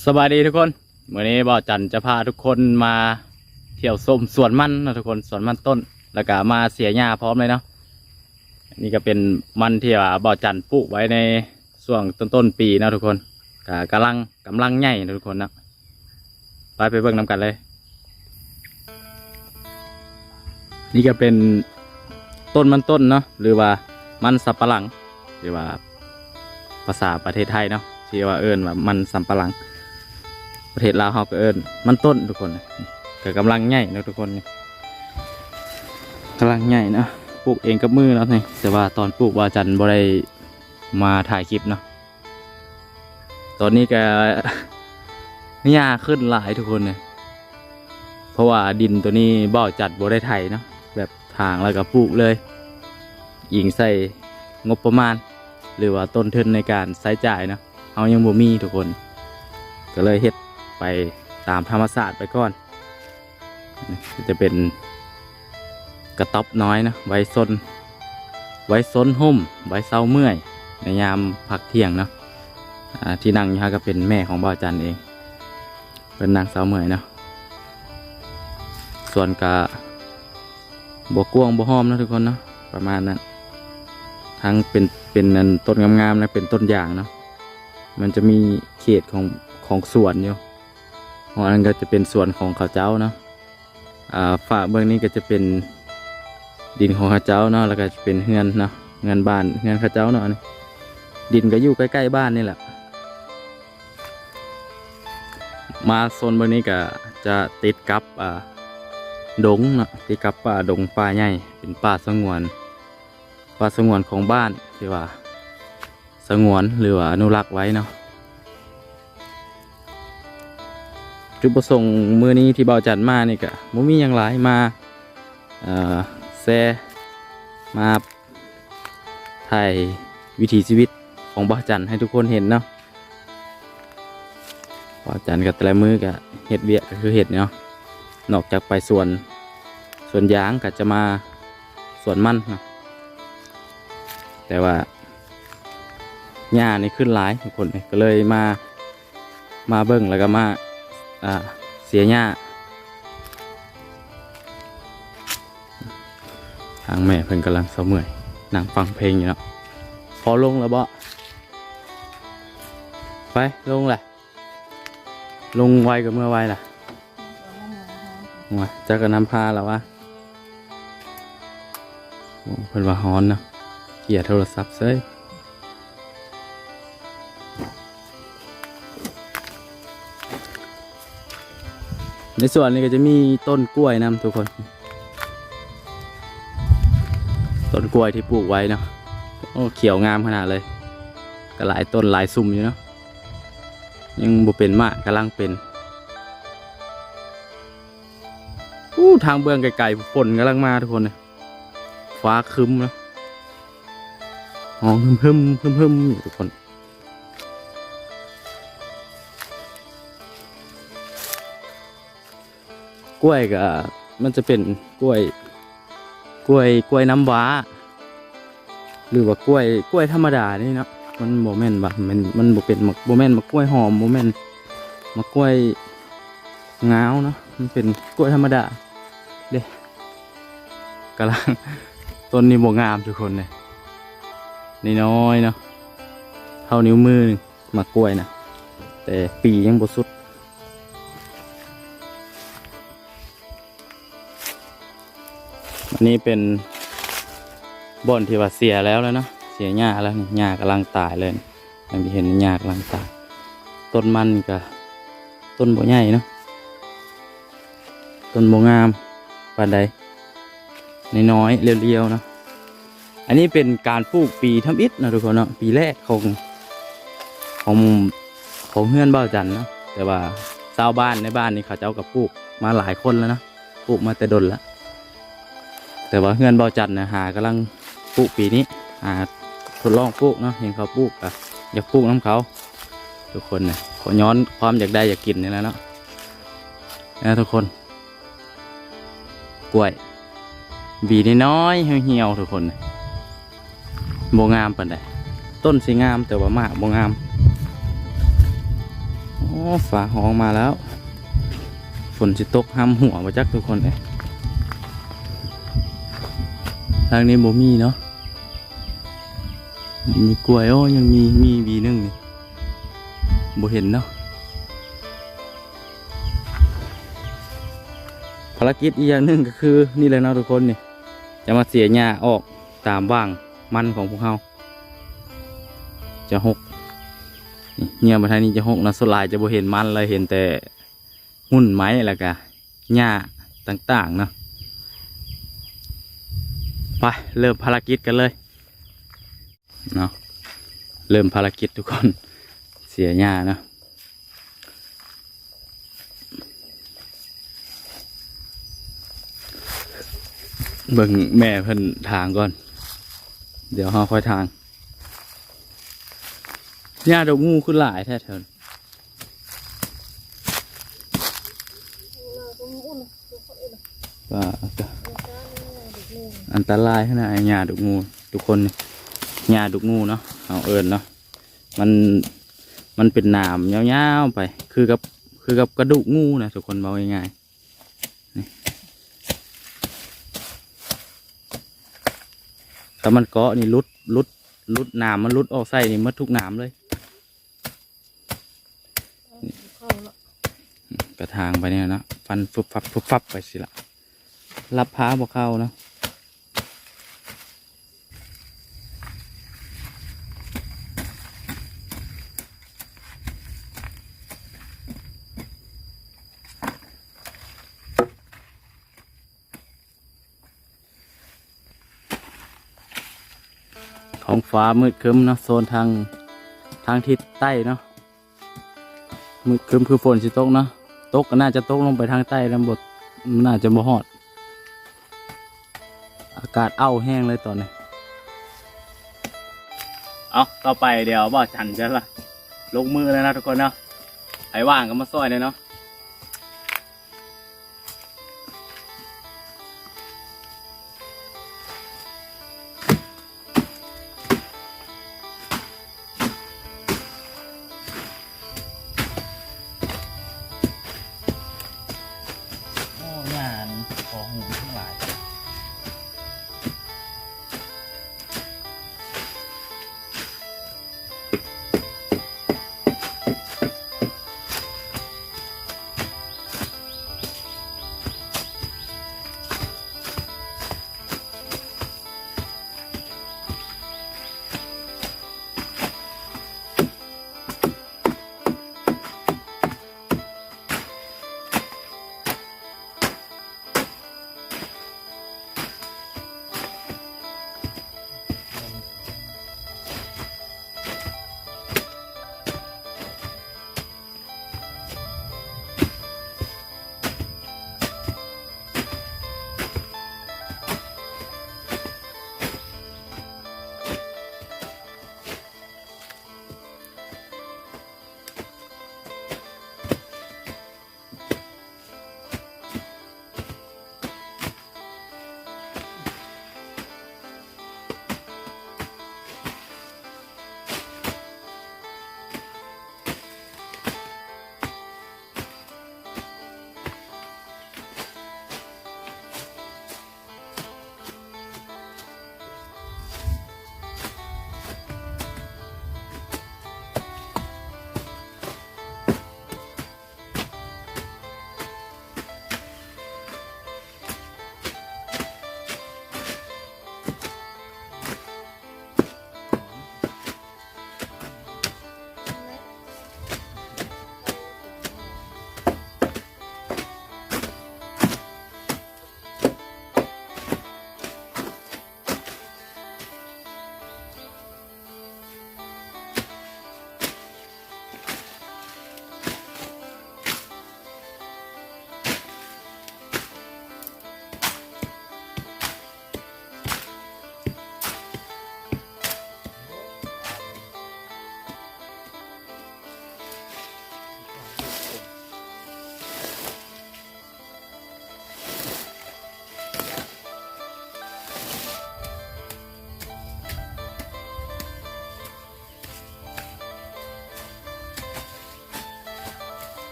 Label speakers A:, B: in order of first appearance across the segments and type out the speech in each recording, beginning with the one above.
A: สวัสดีทุกคนวันนี้บ่าจันจะพาทุกคนมาเที่ยวส้มสวนมันนะทุกคนสวนมันต้น แล้วก็มาเสียหญ้าพร้อมเลยเนาะนี่ก็เป็นมันที่ว่าบ่าจันปลูกไว้ในช่วงต้นต้นปีนะทุกคนก็กำลังกำลังใหญ่นะทุกคนนะไปไปเบิ่งน้ำกันเลย นี่ก็เป็นต้นมันต้นเนาะหรือว่ามันสับปะหลังหรือว่าภาษาประเทศไทยเนาะที่ว่าเอิ้นว่ามันสับปะหลัง ประเทศลาวเขาก็เอิ้นมันต้นทุกคนก็กำลังใหญ่นะทุกคนนี่กำลังใหญ่นะปลูกเองกับมือแล้วนี่แต่ว่าตอนปลูกวาจันบ่ได้มาถ่ายคลิปเนาะตอนนี้ก็หญ้าขึ้นหลายทุกคนเลยเพราะว่าดินตัวนี้บ่อจัดบ่ได้ไถเนาะแบบทางแล้วก็ปลูกเลยอิงใส่งบประมาณ หรือว่าต้นทุนในการใช้จ่ายเนาะเอายังบ่มีทุกคน ก็เลยเฮ็ด ไปตามธรรมศาสตร์ไปก่อนจะเป็นกระต๊อบน้อยนะไว้ซนไว้ซนห่มไว้เศร้าเมื่อย ในยามพักเที่ยงเนาะที่นั่งอยู่ฮะก็เป็นแม่ของบ่าวจันเอง เป็นนางเศร้าเมื่อยเนาะส่วนกะบวกวงบวห้อมนะทุกคนเนาะประมาณนั้นทั้งเป็นเป็นต้นงามๆนะเป็นต้นอย่างเนาะมันจะมีเขตของของสวนอยู่ อันนั้นก็จะเป็นส่วนของเขาเจ้าเนาะอ่าฝ่าเบื้องนี้ก็จะเป็นดินของเขาเจ้าเนาะแล้วก็จะเป็นเฮือนเนาะเฮือนบ้านเฮือนเขาเจ้าเนาะนี่ดินก็อยู่ใกล้ๆบ้านนี่แหละ มาโซนเบื้องนี้ก็จะติดกับอ่าดงเนาะติดกับป่าดงป่าใหญ่เป็นป่าสงวนป่าสงวนของบ้านที่ว่า สงวนหรือว่าอนุรักษ์ไว้เนาะ จุดประสงค์มือนี้ที่เบาจัดมานี่กะมุมีอย่างไรมาเอ่อแซมาถ่ายวิถีชีวิตของบ่าวจันให้ทุกคนเห็นเนาะบ่าวจันกับแต่ละมือกับเห็ดเวียก็คือเห็ดเนาะนอกจากไปสวนสวนยางก็จะมาสวนมันเนาะแต่ว่าหญ้านี่ขึ้นหลายทุกคนก็เลยมามาเบิ้งแล้วก็มา เสียหญ้าทางแม่เพิ่นกำลังเศร้าเมื่อยนั่งฟังเพลงอยู่เนาะพอลงแล้วบ่ไปลงแหละลงไวกับเมื่อไวล่ะมาจะกระน้ำพาแล้ววะเพิ่นว่าฮ้อนเนาะเกียร์โทรศัพท์เซ้ย ในส่วนนี้ก็จะมีต้นกล้วยนำทุกคน ต้นกล้วยที่ปลูกไว้เนาะโอ้เขียวงามขนาดเลย ก็หลายต้นหลายซุ่มอยู่เนาะยังบ่เป็นมากกำลังเป็นอู้ทางเบื้องไกลๆฝนกำลังมาทุกคนเลยฟ้าคึ้มนะห้องฮึมๆฮึมๆอยู่ทุกคน กล้วยก็มันจะเป็นกล้วย กล้วยกล้วยน้ำว้า หรือว่ากล้วยกล้วยธรรมดานี่เนาะมันโมเมนต์แบบมันมันโมเป็นโมเมนต์มะกล้วยหอมโมเมนต์มะกล้วยงาวเนาะมันเป็นกล้วยธรรมดาเด้กำลังต้นนี้โมงามทุกคนเลยนี่น้อยเนาะเท่านิ้วมือหนึ่งมะกล้วยนะแต่ปียังบสุด นี้เป็นบ่อนที่ว่าเสียแล้วแล้วนะเสียหญ้าแล้วนี่หญ้ากำลังตายเลยอย่างที่เห็นหญ้ากำลังตาย ต้นมันก็ต้นบ่ใหญ่เนาะต้นบ่งามปานใดน้อยๆเรียวๆนะอันนี้เป็นการปลูกปีทำอิฐนะทุกคนเนาะปีแรกของของของเฮือนบ้าจันเนาะแต่ว่าชาวบ้านในบ้านนี่เขาเจ้ากับปลูกมาหลายคนแล้วนะปลูกมาแต่ดนแล้ว แต่ว่าเฮือนเบาจัดนะหากำลังปลูกปีนี้หาทดลองปลูกเนาะเห็นเขาปลูกอะอยากปลูกน้ำเขา ทุกคนเนี่ยขอย้อนความอยากได้อยากกินนี่แหล้วเนาะนะทุกคน กล้วยบีน้อยๆเหี่ยวๆทุกคนน่ะโบงามปานใดต้นสีงามแต่ว่ามากโบงามโอ้ฝาห้องมาแล้ว ฝนสิตกห้ำหัวมาจักทุกคนเลย ทางนี้บ่มีเนาะมีกล้วยโอ้ยังมีมีวีนึงนี่บ่เห็นเนาะภารกิจอีกอย่างหนึ่งก็คือนี่เลยเนาะทุกคนนี่จะมาเสียหญ้าออกตามว่างมันของพวกเขาจะหกนี่เงียมาทางนี้จะหกนะสลายจะบ่เห็นมันเลยเห็นแต่หุ่นไม้แล้วก็หญ้าต่างๆเนาะ ไปเริ่มภารกิจกันเลยเนาะเริ่มภารกิจทุกคนเสียหญ้าเนาะเบิ่งแม่เพิ่นทางก่อน เดี๋ยวเฮาค่อยทางหญ้าดอกงูขึ้นหลายแท้เถินว่าก็ อันตรายขนาดหญ้าดอกงู ทุกคนหญ้าดอกงูเนาะเอาเอิญเนาะมันมันเป็นหนามยาวๆไป คือกับคือกับกระดูกงูนะทุกคนเบาง่ายๆถ้ามันเกาะนี่รุดรุดรุดน้ำมันรุดออกใส่นี่หมดทุกน้ำเลย กระทางไปเนี่ยนะฟันฟุบฟับฟุบฟับไปสิละรับพ้าบ่เข้านะ ของฟ้ามืดครึ้มเนาะโซนทางทางทิศใต้เนาะมืดครึ้มคือฝนสิตกเนาะตกก็น่าจะตกลงไปทางใต้ล้วบดน่าจะบ่ฮอด อากาศเอ้าแห้งเลยตอนนี้เอาต่อไปเดี๋ยวบ่จันจะละลงมือเลยนะทุกคนเนาะใครว่างก็มาซอยเลยเนาะ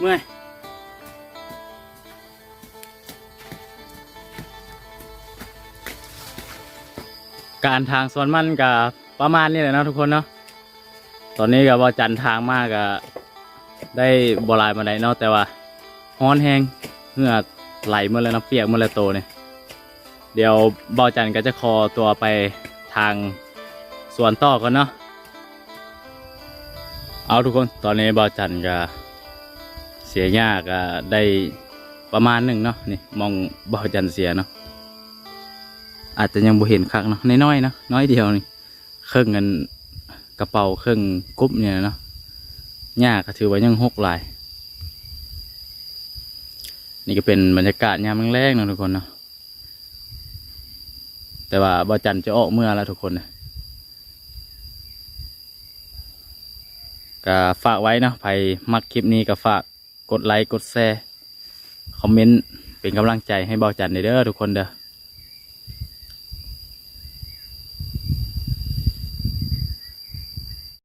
A: เมื่อยการทางสวนมันกับประมาณนี้แหละนะทุกคนเนาะตอนนี้กับว่าจันทางมากกับได้บลายมาได้เนาะแต่ว่าฮ้อนแห้งเหงื่อไหลหมาเลยเนะเปียกหมาเลยโตเนี่ยเดี๋ยวบอจันก็จะคอตัวไปทางสวนต่อกันเนาะเอาทุกคนตอนนี้บอจันก็ เสียยาก็ได้ประมาณหนึ่งเนาะนี่มองเบาจันเสียเนาะอาจจะยังบ่เห็นคักเนาะน้อยๆเนาะน้อยเดียวนี่เครื่องเงินกระเป๋าเครื่องกุ๊บเนี่ยเนาะยาก็ถือว่ายังหกหลาย นี่ก็เป็นบรรยากาศยามแรกๆเนาะทุกคนเนาะแต่ว่าบ่จันจะออกเมื่อแล้วทุกคนนะก็ฝากไว้เนาะใครมักคลิปนี้ก็ฝาก กดไลค์กดแชร์คอมเมนต์เป็นกำลังใจให้เบาจันเด้อทุกคนเด้อ